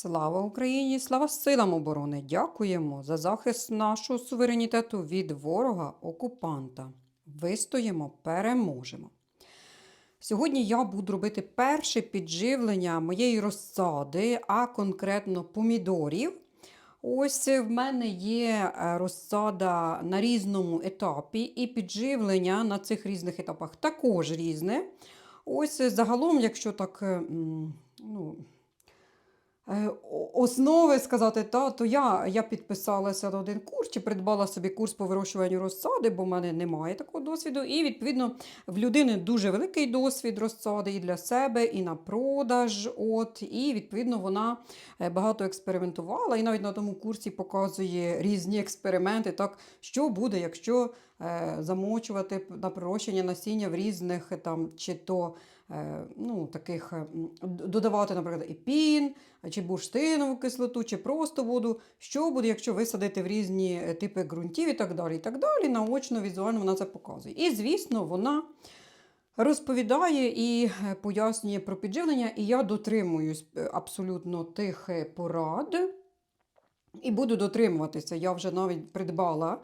Слава Україні! Слава силам оборони! Дякуємо за захист нашого суверенітету від ворога окупанта. Вистоїмо, переможемо. Сьогодні я буду робити перше підживлення моєї розсади, а конкретно помідорів. Ось в мене є е, розсада на різному етапі, і підживлення на цих різних етапах також різне. Ось загалом, якщо так, е, ну, Основи сказати, та, то я, я підписалася на один курс чи придбала собі курс по вирощуванню розсади, бо в мене немає такого досвіду. І відповідно в людини дуже великий досвід розсади і для себе, і на продаж. От, і відповідно вона е, багато експериментувала. І навіть на тому курсі показує різні експерименти, так, що буде, якщо е, замочувати на пророщення насіння в різних е, там, чи то е, ну, таких, е, додавати, наприклад, епін, чи бурштинову кислоту, чи просто воду. Що буде, якщо висадити в різні е, типи ґрунтів і так далі. І так далі. Наочно, візуально вона це показує. І, звісно, вона розповідає і е, пояснює про підживлення, і я дотримуюсь е, абсолютно тих е, порад. І буду дотримуватися. Я вже навіть придбала е,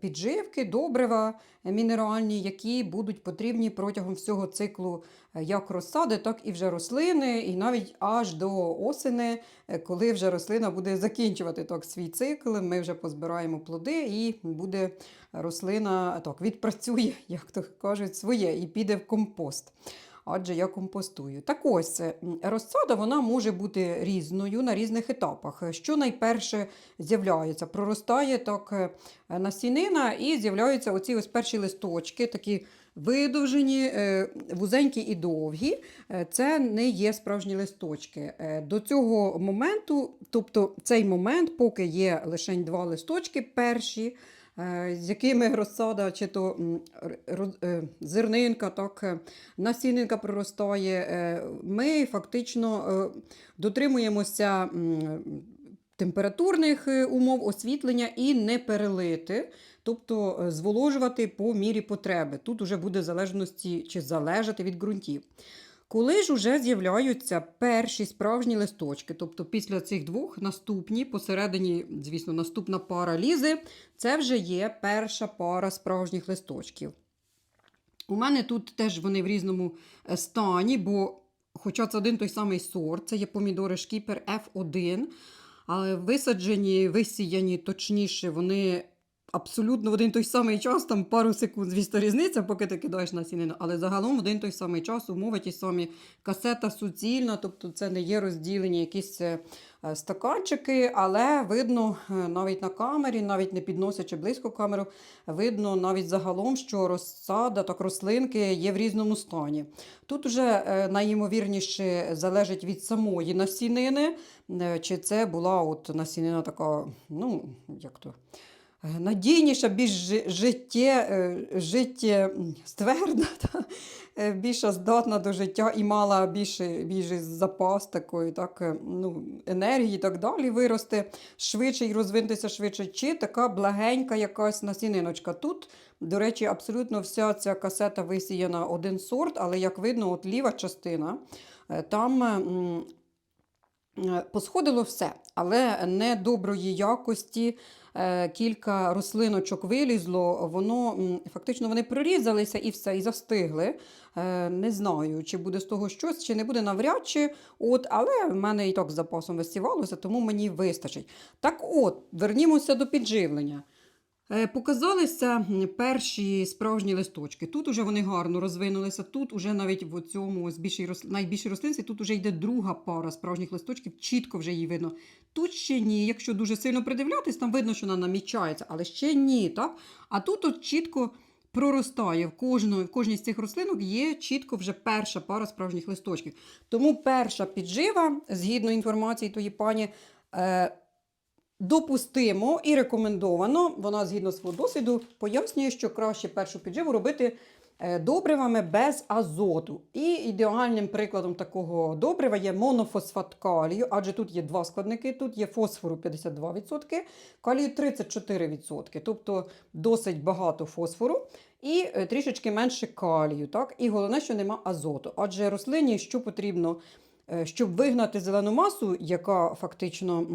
підживки, добрива е, мінеральні, які будуть потрібні протягом всього циклу е, як розсади, так і вже рослини, і навіть аж до осени, е, коли вже рослина буде закінчувати так свій цикл, ми вже позбираємо плоди, і буде рослина так відпрацює, як то кажуть, своє, і піде в компост адже я компостую. Так ось е, розсада вона може бути різною на різних етапах. Що найперше з'являється? Проростає так е, насінина і з'являються оці ось перші листочки, такі видовжені, е, вузенькі і довгі. Це не є справжні листочки. До цього моменту, тобто цей момент, поки є лише два листочки перші, з якими розсада чи то е, зернинка, так, е, насінинка проростає, е, ми фактично е, дотримуємося температурних е, умов освітлення і не перелити, тобто е, зволожувати по мірі потреби. Тут уже буде залежності чи залежати від ґрунтів. Коли ж уже з'являються перші справжні листочки, тобто після цих двох наступні, посередині, звісно, наступна пара лізе, це вже є перша пара справжніх листочків. У мене тут теж вони в різному е, стані, бо, хоча це один той самий сорт, це є помідори шкіпер F1, але висаджені, висіяні, точніше, вони абсолютно в один той самий час, там пару секунд, звісно, різниця, поки ти кидаєш насінину, але загалом в один той самий час умови ті самі касета суцільна, тобто це не є розділені якісь е, е, стаканчики, але видно е, навіть на камері, навіть не підносячи близько камеру, видно навіть загалом, що розсада, так рослинки є в різному стані. Тут вже найімовірніше залежить від самої насінини, чи це була от насінина така, ну, як то. Е, Надійніша, більш е, життєствердна, е, здатна до життя і мала більше, більший запас такої так, ну, енергії і так далі, вирости швидше і розвинутися швидше, чи така благенька якась насіниночка. Тут, до речі, абсолютно вся ця касета висіяна один сорт, але як видно, от ліва частина, там Посходило все, але не доброї якості. е, Кілька рослиночок вилізло, воно фактично вони прорізалися і все, і застигли. Е, Не знаю, чи буде з того щось, чи не буде навряд чи. От, але в мене і так з запасом висівалося, тому мені вистачить. Так от, вернімося до підживлення. Е, Показалися перші справжні листочки. Тут уже вони гарно розвинулися. Тут уже навіть в цьому найбільшій рослинці, тут вже йде друга пара справжніх листочків, чітко вже її видно. Тут ще ні. Якщо дуже сильно придивлятись, там видно, що вона намічається, але ще ні. Так? А тут от чітко проростає в, кожної, в кожній з цих рослинок є чітко вже перша пара справжніх листочків. Тому перша піджива, згідно інформації тої пані, е, допустимо і рекомендовано, вона згідно свого досвіду пояснює, що краще першу підживу робити е, добривами без азоту. І ідеальним прикладом такого добрива є монофосфат калію, адже тут є два складники: тут є фосфору 52%, калію 34%, тобто досить багато фосфору. І е, трішечки менше калію, так? І головне, що нема азоту. Адже рослині що потрібно щоб вигнати зелену масу, яка фактично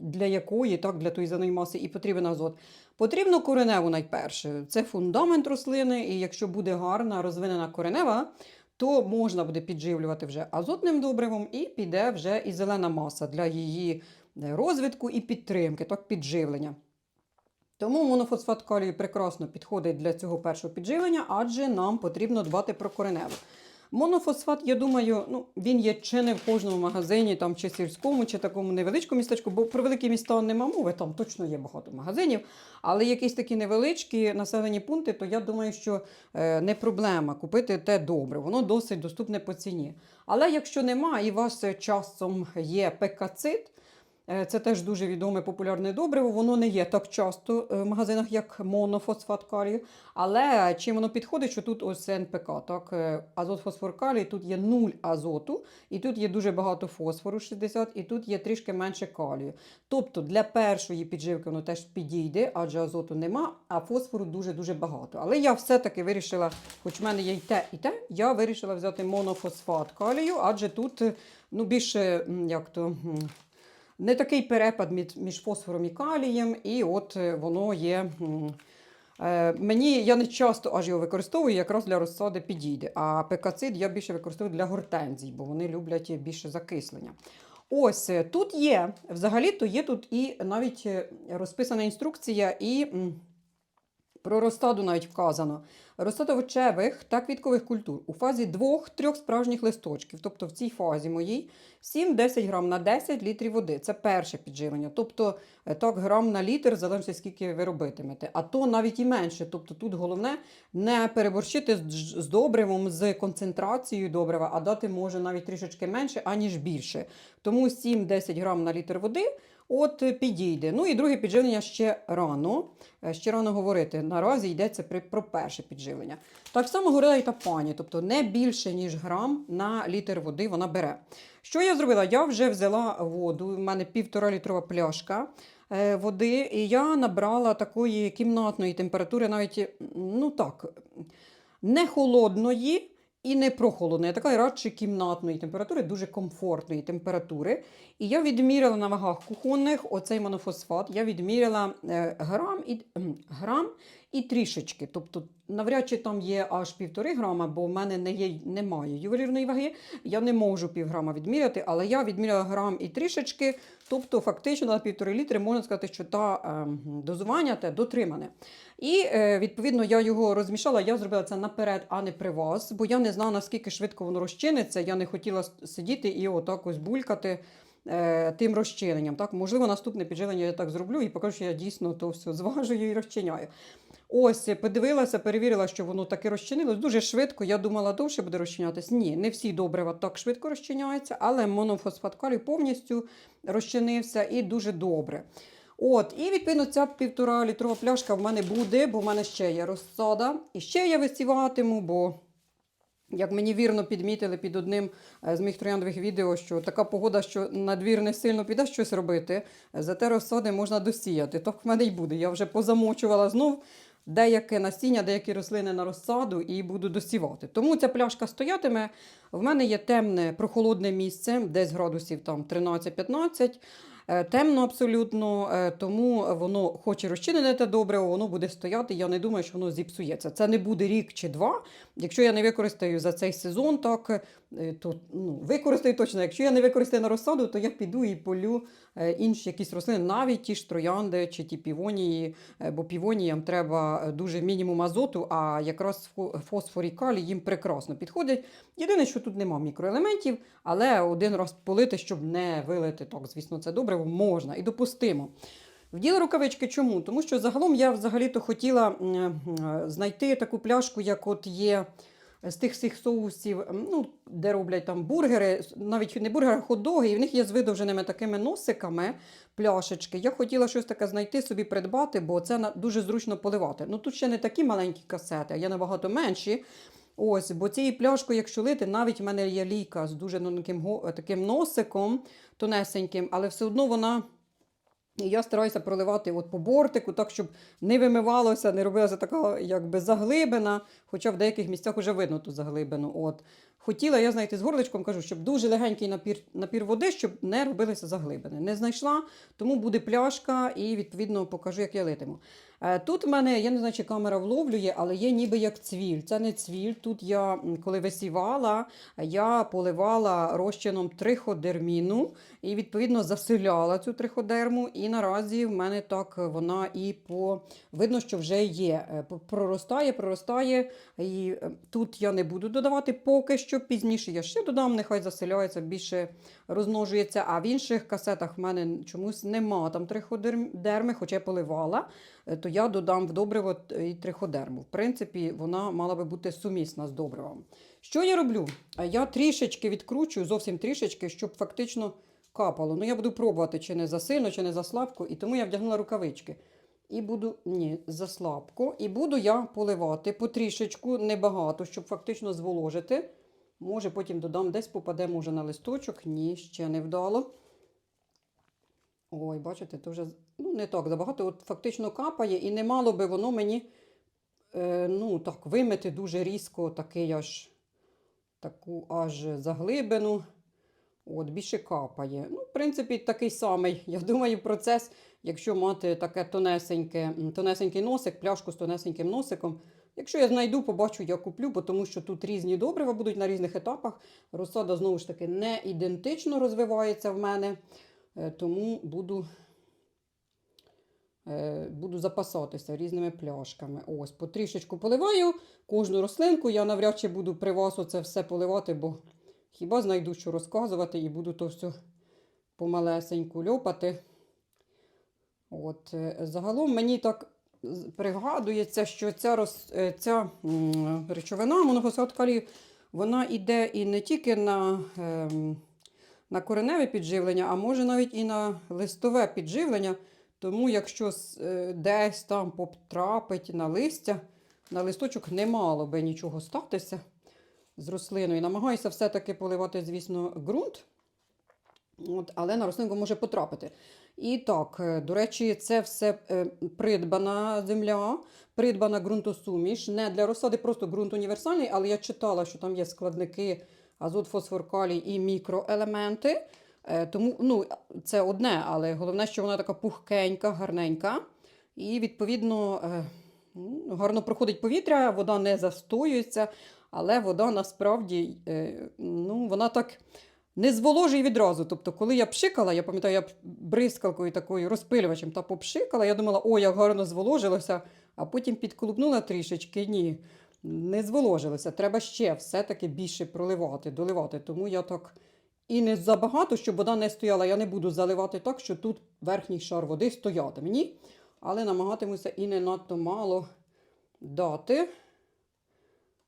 для якої, так, для тої зеленої маси і потрібен азот, потрібно кореневу найперше. Це фундамент рослини, і якщо буде гарна розвинена коренева, то можна буде підживлювати вже азотним добривом, і піде вже і зелена маса для її е, розвитку і підтримки, так, підживлення. Тому монофосфат калію прекрасно підходить для цього першого підживлення, адже нам потрібно дбати про кореневу. Монофосфат, я думаю, ну, він є чи не в кожному магазині, там, чи сільському, чи такому невеличкому містечку, бо про великі міста нема мови, там точно є багато магазинів. Але якісь такі невеличкі населені пункти, то я думаю, що е, не проблема купити те добре, воно досить доступне по ціні. Але якщо нема і у вас е, часом є пекацит, Це теж дуже відоме популярне добриво. Воно не є так часто е, в магазинах, як монофосфат калію. Але чим воно підходить, що тут ось НПК, так, е, азот фосфор калій, тут є 0 азоту, і тут є дуже багато фосфору 60, і тут є трішки менше калію. Тобто для першої підживки воно теж підійде, адже азоту нема, а фосфору дуже-дуже багато. Але я все-таки вирішила, хоч в мене є і те, і те, я вирішила взяти монофосфат калію, адже тут е, ну, більше як то. Не такий перепад між, фосфором і калієм, і от е, воно є. е, Мені я не часто аж його використовую, якраз для розсади підійде. А пекацид я більше використовую для гортензій, бо вони люблять більше закислення. Ось е, тут є, взагалі-то є тут і навіть розписана інструкція, і про розсаду навіть вказано. Розсада овочевих та квіткових культур у фазі двох-трьох справжніх листочків. Тобто в цій фазі моїй 7-10 грам на 10 літрів води. Це перше підживлення. Тобто е, так грам на літр, залежить скільки ви робитимете. А то навіть і менше. Тобто тут головне не переборщити з добривом, з концентрацією добрива, а дати може навіть трішечки менше, аніж більше. Тому 7-10 грам на літр води. От е, підійде. Ну і друге підживлення ще рано. Е, Ще рано говорити. Наразі йдеться про перше підживлення. Так само говорила і та пані, тобто не більше, ніж грам на літр води вона бере. Що я зробила? Я вже взяла воду, у мене півтора літрова пляшка е, води, і я набрала такої кімнатної температури, навіть, ну так, не холодної. І не прохолодної, а така радше кімнатної температури, дуже комфортної температури. І я відміряла на вагах кухонних оцей монофосфат. Я відміряла е, грам і, грам і трішечки. Тобто, навряд чи там є аж півтори грама, бо в мене не є, немає ювелірної ваги. Я не можу півграма відміряти, але я відміряла грам і трішечки. Тобто, фактично на півтори літри можна сказати, що та е, дозування те дотримане. І е, відповідно я його розмішала. Я зробила це наперед, а не при вас, бо я не знала, наскільки швидко воно розчиниться. Я не хотіла сидіти і отак ось булькати е, тим розчиненням. Так, можливо, наступне підживлення я так зроблю і покажу, що я дійсно то все зважую і розчиняю. Ось, подивилася, перевірила, що воно таки розчинилось дуже швидко. Я думала, довше буде розчинятись. Ні, не всі добрива так швидко розчиняються, але монофосфат калію повністю розчинився і дуже добре. От, і відповідно ця півтора літрова пляшка в мене буде, бо в мене ще є розсада. І ще я висіватиму, бо, як мені вірно підмітили під одним е, з моїх трояндових відео, що така погода, що на двір не сильно піде щось робити, е, зате розсади можна досіяти. Так в мене й буде. Я вже позамочувала знов деяке насіння, деякі рослини на розсаду і буду досівати. Тому ця пляшка стоятиме. В мене є темне прохолодне місце, десь градусів там 13-15. Е, Темно абсолютно, е, тому воно хоче розчинене те добре, воно буде стояти. Я не думаю, що воно зіпсується. Це не буде рік чи два. Якщо я не використаю за цей сезон, так е, то ну, використаю точно. Якщо я не використаю на розсаду, то я піду і полю інші якісь рослини, навіть ті ж троянди чи ті півонії, бо півоніям треба дуже мінімум азоту, а якраз фосфор і калій їм прекрасно підходять. Єдине, що тут нема мікроелементів, але один раз полити, щоб не вилити, так, звісно, це добре, можна і допустимо. Вділа рукавички чому? Тому що загалом я взагалі-то хотіла м, знайти таку пляшку, як от є з тих всіх соусів, ну, де роблять там бургери, навіть не бургери, а хот-доги, і в них є з видовженими такими носиками пляшечки. Я хотіла щось таке знайти, собі придбати, бо це дуже зручно поливати. Ну тут ще не такі маленькі касети, а є набагато менші. Ось, бо цією пляшкою, якщо лити, навіть в мене є лійка з дуже тонким таким носиком, тонесеньким, але все одно вона. Я стараюся проливати от по бортику, так, щоб не вимивалося, не робилася така якби заглибина, хоча в деяких місцях вже видно ту заглибину. От. Хотіла я знайти з горличком, кажу, щоб дуже легенький напір, напір води, щоб не робилися заглибини. Не знайшла, тому буде пляшка і відповідно покажу, як я литиму. Е, Тут в мене, я не знаю, чи камера вловлює, але є ніби як цвіль. Це не цвіль. Тут я, коли висівала, я поливала розчином триходерміну і відповідно заселяла цю триходерму. І наразі в мене так вона і по видно, що вже є. Е, Проростає, проростає. І е, тут я не буду додавати поки що. Пізніше я ще додам, нехай заселяється, більше розмножується. А в інших касетах в мене чомусь нема там триходерми, хоча я поливала, е, то я додам в добриво і триходерму. В принципі, вона мала би бути сумісна з добривом. Що я роблю? Е, Я трішечки відкручую, зовсім трішечки, щоб фактично капало. Ну, я буду пробувати, чи не засильно, чи не заслабко, і тому я вдягнула рукавички. І буду, ні, заслабко. І буду я поливати потрішечку, небагато, щоб фактично зволожити. Може, потім додам, десь попаде, може, на листочок. Ні, ще не вдало. Ой, бачите, то вже ну, не так забагато. От фактично капає, і не мало би воно мені е, ну, так, вимити дуже різко такий аж таку аж заглибину. От, більше капає. Ну, в принципі, такий самий. Я думаю, процес, якщо мати таке тонесеньке, тонесенький носик, пляшку з тонесеньким носиком. Якщо я знайду, побачу, я куплю, бо тому що тут різні добрива будуть на різних етапах. Розсада знову ж таки не ідентично розвивається в мене, е, тому буду, е, буду запасатися різними пляшками. Ось, потрішечку поливаю кожну рослинку. Я навряд чи буду при вас оце все поливати, бо хіба знайду, що розказувати, і буду то все помалесеньку льопати. От, е, загалом мені так пригадується, що ця, роз, е, ця речовина моногосат калію, вона йде і не тільки на, ем, на кореневе підживлення, а може навіть і на листове підживлення. Тому якщо е, десь там потрапить на листя, на листочок не мало би нічого статися з рослиною. Намагаюся все-таки поливати, звісно, ґрунт, От, але на рослинку може потрапити. І так, е, до речі, це все е, придбана земля, придбана ґрунтосуміш. Не для розсади, просто ґрунт універсальний, але я читала, що там є складники азот, фосфор, калій і мікроелементи. Е, Тому ну, це одне, але головне, що вона така пухкенька, гарненька. І, відповідно, ну, гарно проходить повітря, вода не застоюється, але вода насправді ну, вона так не зволожує відразу. Тобто, коли я пшикала, я пам'ятаю, я бризкалкою такою розпилювачем та попшикала, я думала, о, як гарно зволожилося, а потім підколупнула трішечки. Ні, не зволожилося. Треба ще все-таки більше проливати, доливати. Тому я так і не забагато, щоб вода не стояла. Я не буду заливати так, що тут верхній шар води стоятиме. Ні. Але намагатимуся і не надто мало дати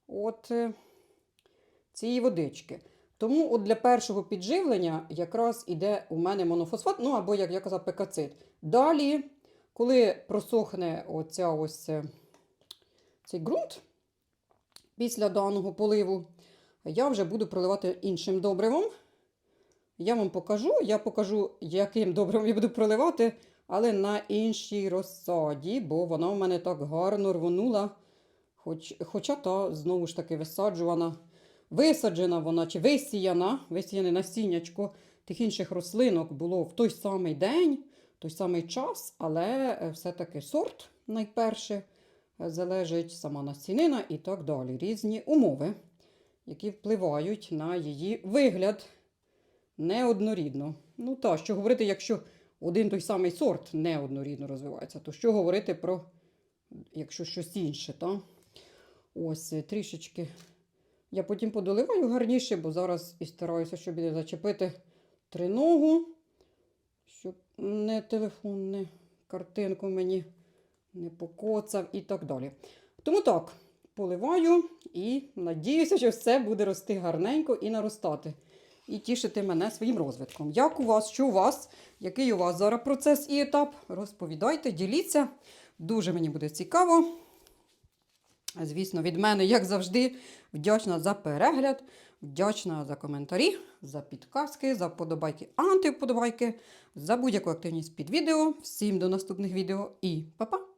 от е, цієї водички. Тому от для першого підживлення якраз іде у мене монофосфат, ну або, як я казав, пекацит. Далі, коли просохне оця ось е, цей ґрунт після даного поливу, я вже буду проливати іншим добривом. Я вам покажу, я покажу, яким добривом я буду проливати, але на іншій розсаді, бо вона в мене так гарно рвонула. Хоч, хоча та знову ж таки висаджувана, висаджена вона чи висіяна, висіяне насіннячко тих інших рослинок було в той самий день, той самий час, але е, все-таки сорт найперше залежить сама насінина і так далі. Різні умови, які впливають на її вигляд неоднорідно. Ну так, що говорити, якщо один той самий сорт неоднорідно розвивається, то що говорити про якщо щось інше, так? Ось е, трішечки. Я потім подоливаю гарніше, бо зараз і стараюся, щоб не зачепити триногу, щоб не телефон, не картинку мені не покоцав і так далі. Тому так, поливаю і надіюся, що все буде рости гарненько і наростати. І тішити мене своїм розвитком. Як у вас, що у вас, який у вас зараз процес і етап? Розповідайте, діліться. Дуже мені буде цікаво. Звісно, від мене, як завжди, вдячна за перегляд, вдячна за коментарі, за підказки, за вподобайки, антивподобайки, за будь-яку активність під відео. Всім до наступних відео і па-па!